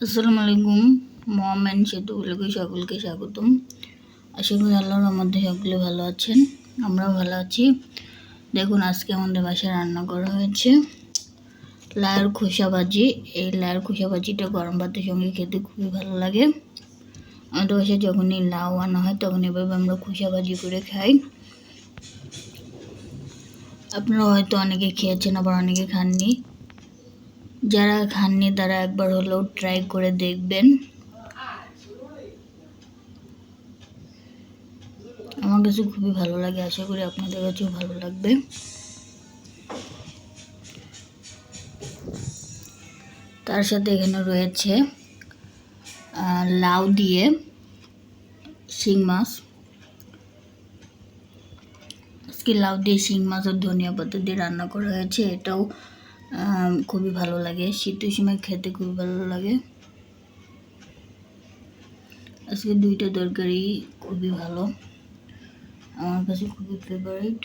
আসসালামু আলাইকুম মম অ্যান্ড সেতুগুলোকে সকলকে স্বাগতম। আশা করি আল্লাহর মধ্যে সকলে ভালো আছেন, আমরাও ভালো আছি। দেখুন, আজকে আমাদের বাসায় রান্না করা হয়েছে লায়ের খোসা ভাজি। এই লায়ের খোসা ভাজিটা গরম ভাতের সঙ্গে খেতে খুবই ভালো লাগে। আমাদের বাসায় যখনই লাউ আনা হয় তখন এভাবে আমরা খোসা ভাজি করে খাই। আপনারা হয়তো অনেকে খেয়েছেন, আবার অনেকে খাননি। যারা খাননি, তারা একবার হলেও ট্রাই করে দেখবেন। আমার কাছে খুবই ভালো লাগে, আশা করি আপনাদের কাছেও ভালো লাগবে। তার সাথে এখানে রয়েছে লাউ দিয়ে শিং মাছ। আজকে লাউ দিয়ে শিং মাছ আর ধনিয়া পাতা দিয়ে রান্না করা হয়েছে, এটাও খুবই ভালো লাগে। শীতের সময় খেতে খুবই ভালো লাগে। আজকে দুইটা তরকারি খুবই ভালো। আমার কাছে খুবই ফেভারিট